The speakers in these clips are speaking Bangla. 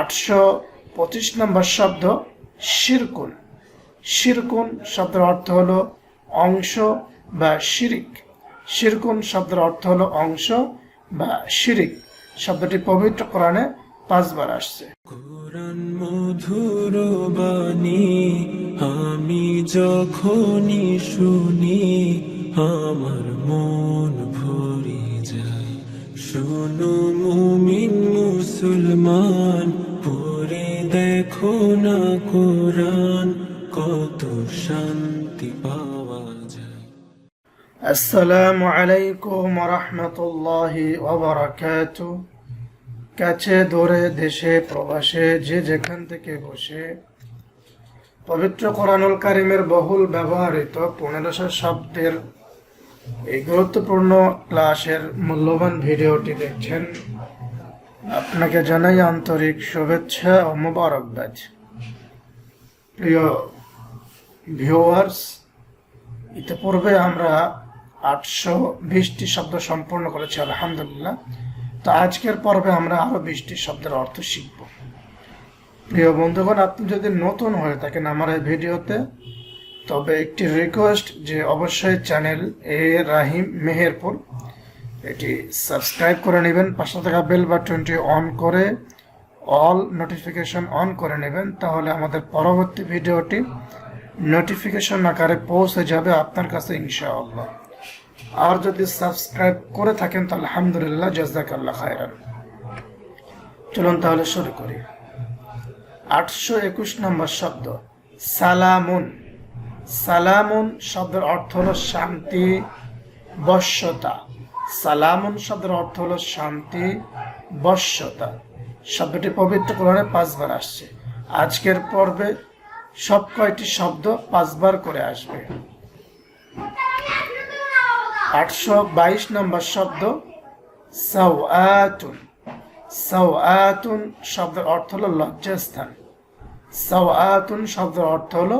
আটশো পঁচিশ নম্বর শব্দ শিরকুন। শিরকুন শব্দের অর্থ হলো অংশ বা শিরিক। শিরকুন শব্দের অর্থ হলো অংশ বা শিরিক। শব্দটি পবিত্র কোরআনে পাঁচবার আসছে। কোরআন মধুর বাণী, আমি যখনই শুনি, আমার মন ভরে যায়। শোনো মুমিন মুসলমান দেখো না কোরআন, কত শান্তি পাওয়া যায়। আসসালামু আলাইকুম রহমতুল্লাহি ওবরাকাত কাছে, দূরে, দেশে, প্রবাসে, যে যেখান থেকে বসে। পবিত্র কোরআনুল কারিমের বহুল ব্যবহৃত পনেরোশো শব্দের এই গুরুত্বপূর্ণ ক্লাসের মূল্যবান ভিডিওটি দেখছেন আপনাকে জানাই আন্তরিক শুভেচ্ছা ও মোবারকবাদ। প্রিয় ভিউয়ার্স ইতিপূর্বে আমরা আটশো বিশটি শব্দ সম্পূর্ণ করেছি, আলহামদুলিল্লাহ। তো আজকের পর্বে আমরা আরও বিশটি শব্দের অর্থ শিখব। প্রিয় বন্ধুগণ, আপনি যদি নতুন হয়ে থাকেন আমার এই ভিডিওতে, তবে একটি রিকোয়েস্ট যে অবশ্যই চ্যানেল এ রাহিম মেহেরপুর এটি সাবস্ক্রাইব করে নেবেন, পাশে থাকা বেল বাটনটি অন করে অল নোটিফিকেশন অন করে নেবেন, তাহলে আমাদের পরবর্তী ভিডিওটি নোটিফিকেশন আকারে পৌঁছে যাবে আপনার কাছে, ইনশাআল্লাহ। আর যদি সাবস্ক্রাইব করে থাকেন তো আলহামদুলিল্লাহ, জাজাকাল্লাহ খায়রান। চলুন তাহলে শুরু করি। আটশো একুশ নম্বর শব্দ, সালামুন। সালামুন শব্দের অর্থ হলো শান্তি, বশ্যতা। সালামুন শব্দের অর্থ হলো শান্তি বশ্যতা শব্দটি পবিত্র কোরআনে পাঁচবার আসছে। আজকের পর্বে সব কয়টি শব্দ পাঁচবার করে আসবে। আটশো বাইশ নম্বর শব্দ, সাওয়াতুন। সাওয়াতুন শব্দের অর্থ হলো লজ্জাস্থান। সাওয়াতুন শব্দের অর্থ হলো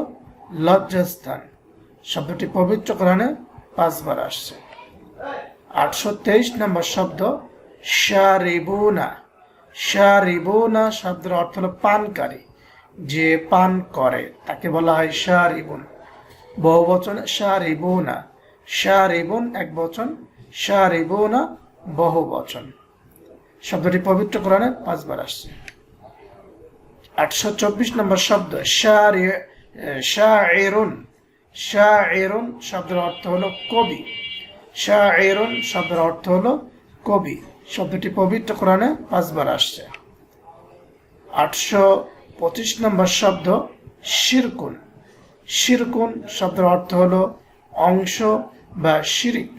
লজ্জাস্থান। শব্দটি পবিত্র কোরআনে পাঁচবার আসছে। আটশো তেইশ নম্বর শব্দ শারিবুনা। শারিবুনা শব্দের অর্থ হলো পানকারী। যে পান করে, তাকে বলা হয় শারিবুন। বহু বচন শারিবুনা। শারিবুন এক বচন, শারিবুনা বহু বচন। শব্দটি পবিত্র কোরআনে পাঁচবার আসছে। আটশো চব্বিশ নম্বর শব্দ শাহরুন শাহরুন শব্দের অর্থ হলো কবি। শাহরুন শব্দের অর্থ হলো কবি। শব্দটি পবিত্র কোরআনে পাঁচবার আসছে। আটশো পঁচিশ নম্বর শব্দ শিরকুন। শিরকুন শব্দের অর্থ হলো অংশ বা শিরিক।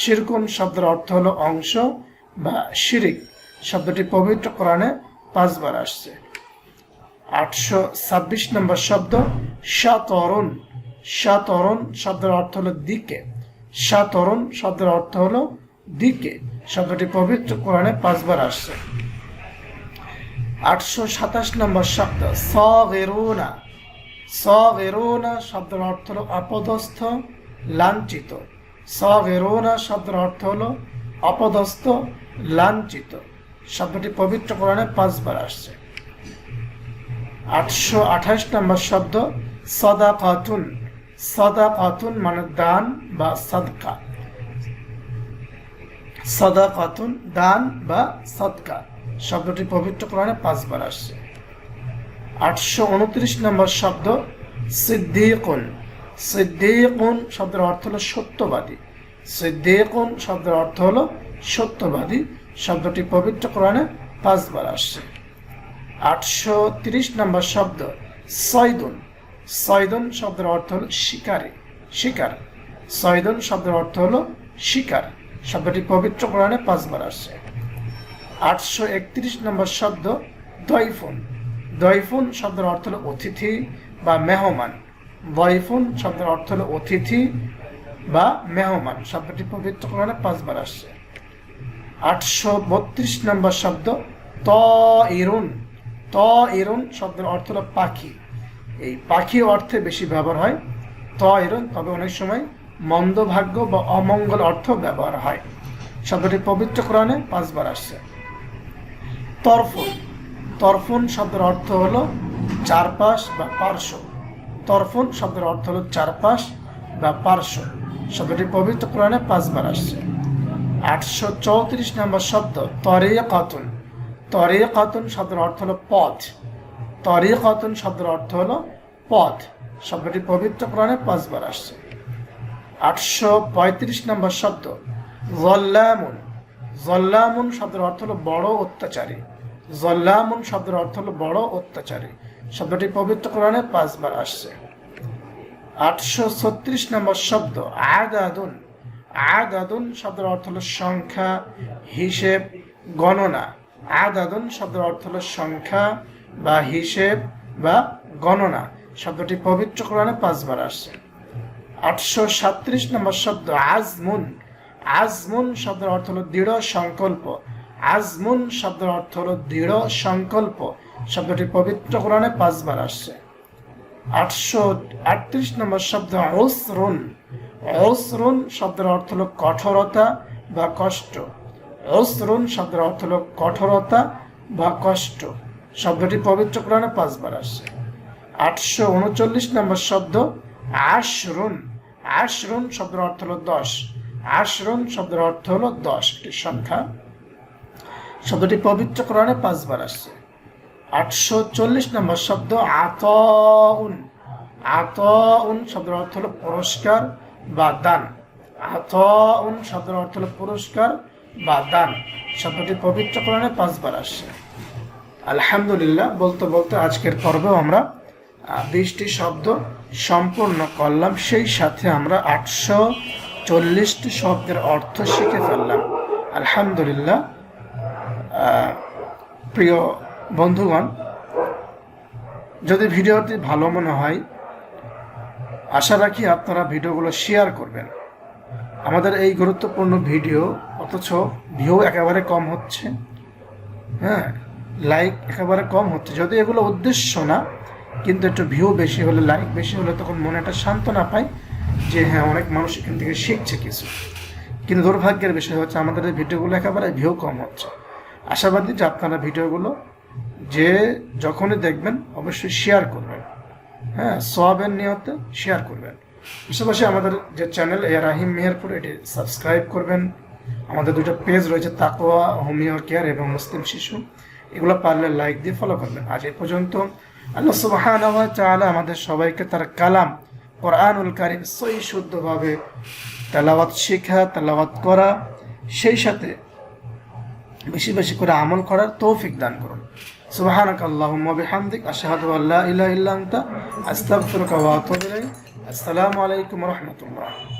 শিরকুন শব্দের অর্থ হলো অংশ বা শিরিক। শব্দটি পবিত্র কোরআনে পাঁচবার আসছে। আটশো ছাব্বিশ নম্বর শব্দ সাতরণ সাতরণ শব্দের অর্থ হলো দিকে। সাতরণ শব্দের অর্থ হলো দিকে। শব্দটি পবিত্র কোরআনে পাঁচবার আসছে। আটশো সাতাশ নম্বর শব্দ, সগেরুনা। সগেরুনা শব্দের অর্থ হলো অপদস্থ, লাঞ্ছিত। সগেরুনা শব্দের অর্থ হলো অপদস্থ, লাঞ্ছিত। শব্দটি পবিত্র কোরআনে পাঁচবার আসছে। আটশো আঠাশ নম্বর শব্দ সদা খাতুন সদা মানে দান বা সদকা। সদা খাতুন দান বা সদকা। শব্দটি পবিত্র কোরআনে পাঁচবার আসছে। আটশো উনত্রিশ নম্বর শব্দ সিদ্দিকুন। সিদ্দিকুন শব্দের অর্থ হলো সত্যবাদী। সিদ্দিকুন শব্দের অর্থ হলো সত্যবাদী। শব্দটি পবিত্র কোরআনে পাঁচবার আসছে। আটশো তিরিশ নম্বর শব্দ সৈদুন সৈদুন শব্দের অর্থ হল শিকারী। শিকার। সৈদুন শব্দের অর্থ হলো শিকার। শব্দটি পবিত্র কোরআনে পাঁচবার আসছে। আটশো একত্রিশ নম্বর শব্দ দয়ফুন। দয়ফুন শব্দের অর্থ হলো অতিথি বা মেহমান। দয়ফুন শব্দের অর্থ হলো অতিথি বা মেহমান। শব্দটি পবিত্র কোরআনে পাঁচবার আসছে। আটশো বত্রিশ নম্বর শব্দ ত ইরুন ত ইরুন শব্দের অর্থ হলো পাখি। এই পাখি অর্থে বেশি ব্যবহার হয় ত ইরুন তবে অনেক সময় মন্দ ভাগ্য বা অমঙ্গল অর্থ ব্যবহার হয়। শব্দটি পবিত্র কোরআনে পাঁচবার আসছে। তরফুন। তরফুন শব্দের অর্থ হলো চারপাশ বা পার্শ্ব। তরফুন শব্দের অর্থ হলো চারপাশ বা পার্শ্ব। শব্দটি পবিত্র কোরআনে পাঁচবার আসছে। আটশো চৌত্রিশ নম্বর শব্দ তরে কাতুন তরে কাতুন শব্দের অর্থ হলো পথ। তরে কাতুন শব্দের অর্থ হলো পথ। শব্দটি পবিত্র কোরআনে পাঁচবার আসছে। আটশো পঁয়ত্রিশ নম্বর শব্দ, জল্লামুন। জল্লামুন শব্দের অর্থ হলো বড় অত্যাচারী। জল্লামুন শব্দের অর্থ হলো বড় অত্যাচারী। শব্দটি পবিত্র কোরআনে পাঁচবার আসছে। আটশো ছত্রিশ নম্বর শব্দ, আদাদুন। আদাদুন শব্দের অর্থ হলো সংখ্যা, হিসেব, গণনা। আদাদুন শব্দের অর্থ হলো সংখ্যা বা হিসেব বা গণনা। শব্দটি পবিত্র কোরআনে পাঁচবার আসছে। আটশো সাত্রিশ নম্বর শব্দ, আজমুন। আজমুন শব্দের অর্থ হলো দৃঢ় সংকল্প। আজমুন শব্দের অর্থ হলো দৃঢ় সংকল্প। শব্দটি পবিত্র কোরআনে পাঁচবার আসছে। আটশো আটত্রিশ নম্বর শব্দ ওসরুন ওসরুন শব্দের অর্থ হলো কঠোরতা বা কষ্ট। ওসরুন শব্দের অর্থ হলো কঠোরতা বা কষ্ট। শব্দটি পবিত্র কোরআনে পাঁচবার আসছে। আটশো উনচল্লিশ নম্বর শব্দ, আশরুন। আশরুন শব্দের অর্থ হলো দশ। আশরুন শব্দের অর্থ হলো দশ। একটি সংখ্যা। শব্দটি পবিত্র কোরআনে পাঁচবার আসছে। আটশো চল্লিশ নম্বর শব্দ, আতউন। আতউন শব্দের অর্থ হলো পুরস্কার বা দান। আতউন শব্দের অর্থ হলো পুরস্কার বা দান। শব্দটি পবিত্র কোরআনে পাঁচবার আসছে। আলহামদুলিল্লাহ, বলতে বলতে আজকের পর্বেও আমরা বিশটি শব্দ সম্পূর্ণ করলাম। সেই সাথে আমরা আটশো চল্লিশটি শব্দের অর্থ শিখে ফেললাম। আলহামদুলিল্লাহ প্রিয় বন্ধুগণ, যদি ভিডিওটি ভালো মনে হয়, আশা রাখি আপনারা ভিডিওগুলো শেয়ার করবেন। আমাদের এই গুরুত্বপূর্ণ ভিডিও, অথচ ভিউ একেবারে কম হচ্ছে। হ্যাঁ লাইক একেবারে কম হচ্ছে। যদি এগুলো উদ্দেশ্য না, কিন্তু একটু ভিউ বেশি হলে লাইক বেশি হলে তখন মনে একটা সান্ত্বনা পায় যে হ্যাঁ অনেক মানুষ এখান থেকে শিখছে কিছু। কিন্তু দুর্ভাগ্যের বিষয় হচ্ছে আমাদের এই ভিডিওগুলো একেবারে ভিউ কম হচ্ছে। আশাবাদী যে আপনারা ভিডিওগুলো যে যখনই দেখবেন, অবশ্যই শেয়ার করবেন। হ্যাঁ সোয়াবের নিয়তে শেয়ার করবেন। পাশাপাশি আমাদের যে চ্যানেল এ রাহিম মেহেরপুর এটি সাবস্ক্রাইব করবেন। আমাদের দুটো পেজ রয়েছে তাকোয়া হোমিও কেয়ার এবং মুসলিম শিশু। এগুলো পারলে লাইক দিয়ে ফলো করবেন। আজ এ পর্যন্ত আল্লাহ সুবাহান চালা আমাদের সবাইকে তার কালাম কোরআনুল কারিম সই শুদ্ধভাবে তেলাওয়াত শেখা, তেলাওয়াত করা, সেই সাথে বেশি বেশি করে আমল করার তৌফিক দান করুন। সুবহানাক আল্লাহুম্মা বিহামদিক, আশহাদু আল্লা ইলাহা ইল্লা আনতা, আস্তাগফিরুকা ওয়া আতুবু ইলাইক। আসসালামু আলাইকুম ওয়া রাহমাতুল্লাহ।